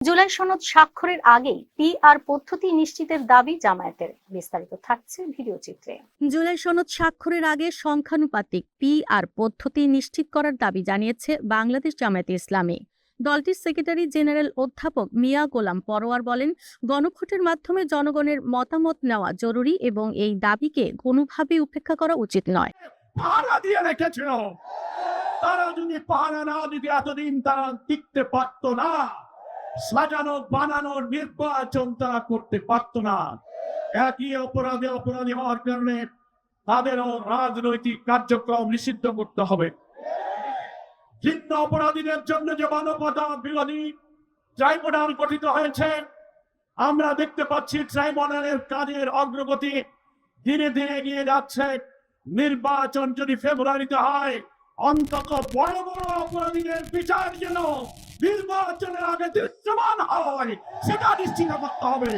জুলাই সনদ স্বাক্ষরের আগেই পি আর পদ্ধতি নিশ্চিতের দাবি জামায়াতের। বিস্তারিত থাকছে ভিডিও চিত্রে। জুলাই সনদ স্বাক্ষরের আগে সংখ্যানুপাতিক পি আর পদ্ধতি নিশ্চিত করার দাবি জানিয়েছে বাংলাদেশ জামায়াতে ইসলামী। দলটির সেক্রেটারি জেনারেল অধ্যাপক মিয়া গোলাম পরোয়ার বলেন গণভোটের মাধ্যমে জনগণের মতামত নেওয়া জরুরি এবং এই দাবিকে কোনোভাবে উপেক্ষা করা উচিত নয়। তারা যদি পাহারা না দিতে এতদিন তারা টিকতে পারতো না। সাজানো বানানোর নির্বাচন তারা করতে পারতো না। একই অপরাধে অপরাধী হওয়ার কারণে তাদেরও রাজনৈতিক কার্যক্রম নিষিদ্ধ করতে হবে। ভিন্ন অপরাধীদের জন্য যে মানবতা বিরোধী ট্রাইব্যুনাল গঠিত হয়েছে, আমরা দেখতে পাচ্ছি ট্রাইব্যুনালের কাজের অগ্রগতি ধীরে ধীরে এগিয়ে যাচ্ছে। নির্বাচন যদি ফেব্রুয়ারিতে হয়, অন্তত বড় বড় অপরাধীদের বিচার যেন নির্বাচনের আগে দৃশ্যমান হয় সেটা নিশ্চিত করতে হবে।